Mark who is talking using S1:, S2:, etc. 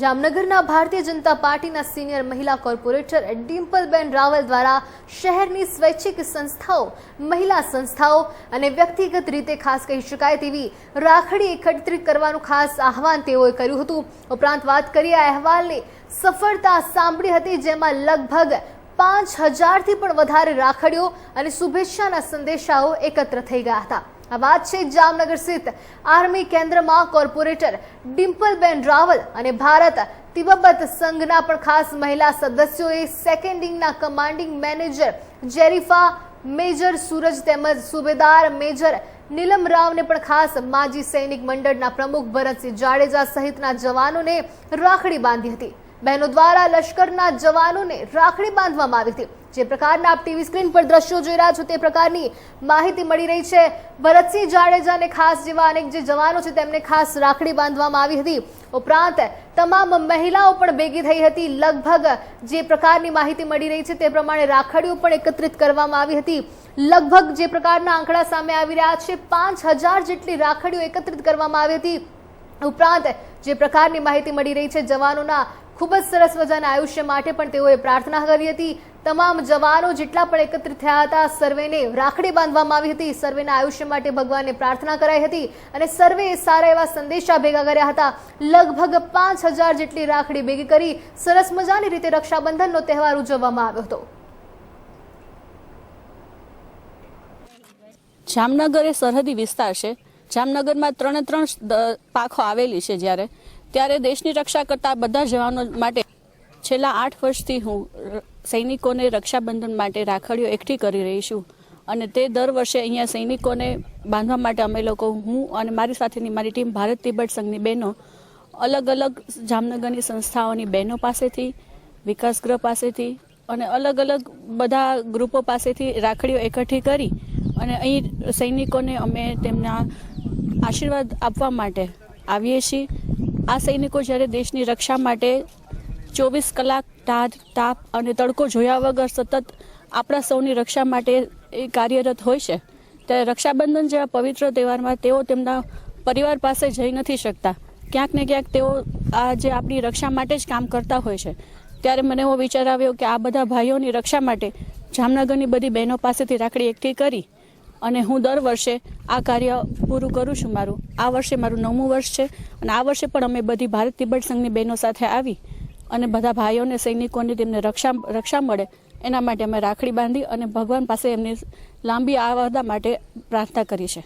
S1: જામનગરના ભારતીય જનતા પાર્ટીના સિનિયર મહિલા કોર્પોરેટર ડિમ્પલબેન રાવલ દ્વારા શહેરની સ્વૈચ્છિક સંસ્થાઓ, મહિલા સંસ્થાઓ અને વ્યક્તિગત રીતે ખાસ કહી શકાય તેવી રાખડી એકત્રિત કરવાનું ખાસ આહવાન તેઓએ કર્યું હતું. ઉપરાંત વાત કરીએ આ અહેવાલની, સફળતા સાંભળી હતી જેમાં લગભગ પાંચ હજારથી પણ વધારે રાખડીઓ અને શુભેચ્છાના સંદેશાઓ એકત્ર થઈ ગયા હતા. આ વાત છે, જામનગર સ્થિત આર્મી કેન્દ્રમાં કોર્પોરેટર ડિમ્પલબેન રાવલ અને ભારત તિબબત સંઘના પણ ખાસ મહિલા સદસ્યોએ સેકન્ડિંગના કમાન્ડિંગ મેનેજર જેરિફા મેજર સૂરજ તેમજ સુબેદાર મેજર નીલમ રાવને પણ ખાસ માજી સૈનિક મંડળના પ્રમુખ ભરતસિંહ જાડેજા સહિતના જવાનોને રાખડી બાંધી હતી. બહેનો દ્વારા લશ્કરના જવાનોને રાખડી બાંધવામાં આવી હતી. જે પ્રકારના આપ ટીવી સ્ક્રીન પર દ્રશ્યો જોઈ રહ્યા છો તે પ્રકારની માહિતી મળી રહી છે. ભરતસિંહ જાડેજાને ખાસ જેવા અનેક જે જવાનો છે તેમને ખાસ રાખડી બાંધવામાં આવી હતી. ઉપરાંત તમામ મહિલાઓ પણ ભેગી થઈ હતી. લગભગ જે પ્રકારની માહિતી મળી રહી છે તે પ્રમાણે રાખડીઓ પણ એકત્રિત કરવામાં આવી હતી. લગભગ જે પ્રકારના આંકડા સામે આવી રહ્યા છે, પાંચ હજાર જેટલી રાખડીઓ એકત્રિત કરવામાં આવી હતી. ઉપરાંત જે પ્રકારની માહિતી મળી રહી છે જવાનોના ખૂબ જ સરસ મજાના આયુષ્ય માટે પણ તેઓએ પ્રાર્થના કરી હતી. તમામ જવાનો જેટલા પણ એકત્રિત થયા હતા, સર્વેને રાખડી બાંધવામાં આવી હતી. સર્વેના આયુષ્ય માટે ભગવાનને પ્રાર્થના કરાઈ હતી અને સર્વે સારા એવા સંદેશા ભેગા કર્યા હતા. લગભગ પાંચ હજાર જેટલી રાખડી ભેગી કરી સરસ મજાની રીતે રક્ષાબંધનનો તહેવાર ઉજવવામાં આવ્યો હતો.
S2: જામનગર એ સરહદી વિસ્તાર છે. જામનગરમાં ત્રણે ત્રણ પાખો આવેલી છે જ્યારે. ત્યારે દેશની રક્ષા કરતા બધા જવાનો માટે છેલ્લા આઠ વર્ષથી હું સૈનિકોને રક્ષાબંધન માટે રાખડીઓ એકઠી કરી રહી છું. અને તે દર વર્ષે અહીંયા સૈનિકોને બાંધવા માટે અમે લોકો, હું અને મારી સાથેની મારી ટીમ ભારત તિબેટ સંઘની બહેનો, અલગ અલગ જામનગરની સંસ્થાઓની બહેનો પાસેથી, વિકાસ ગૃહ પાસેથી અને અલગ અલગ બધા ગ્રુપો પાસેથી રાખડીઓ એકઠી કરી અને અહીં સૈનિકોને અમે તેમના આશીર્વાદ આપવા માટે આવીએ છીએ. આ સૈનિકો જ્યારે દેશની રક્ષા માટે ચોવીસ કલાક ટાઢ, તાપ અને તડકો જોયા વગર સતત આપણા સૌની રક્ષા માટે એ કાર્યરત હોય છે, ત્યારે રક્ષાબંધન જેવા પવિત્ર તહેવારમાં તેઓ તેમના પરિવાર પાસે જઈ નથી શકતા. ક્યાંક ને ક્યાંક તેઓ આ જે આપણી રક્ષા માટે જ કામ કરતા હોય છે. ત્યારે મને એવો વિચાર આવ્યો કે આ બધા ભાઈઓની રક્ષા માટે જામનગરની બધી બહેનો પાસેથી રાખડી એકઠી કરી અને હું દર વર્ષે આ કાર્ય પૂરું કરું છું મારું. આ વર્ષે મારું નવમું વર્ષ છે અને આ વર્ષે પણ અમે બધી ભારત તિબેટ સંઘની બહેનો સાથે આવી અને બધા ભાઈઓને, સૈનિકોને તેમને રક્ષા રક્ષા મળે એના માટે અમે રાખડી બાંધી અને ભગવાન પાસે એમની લાંબી આવવા માટે પ્રાર્થના કરી છે.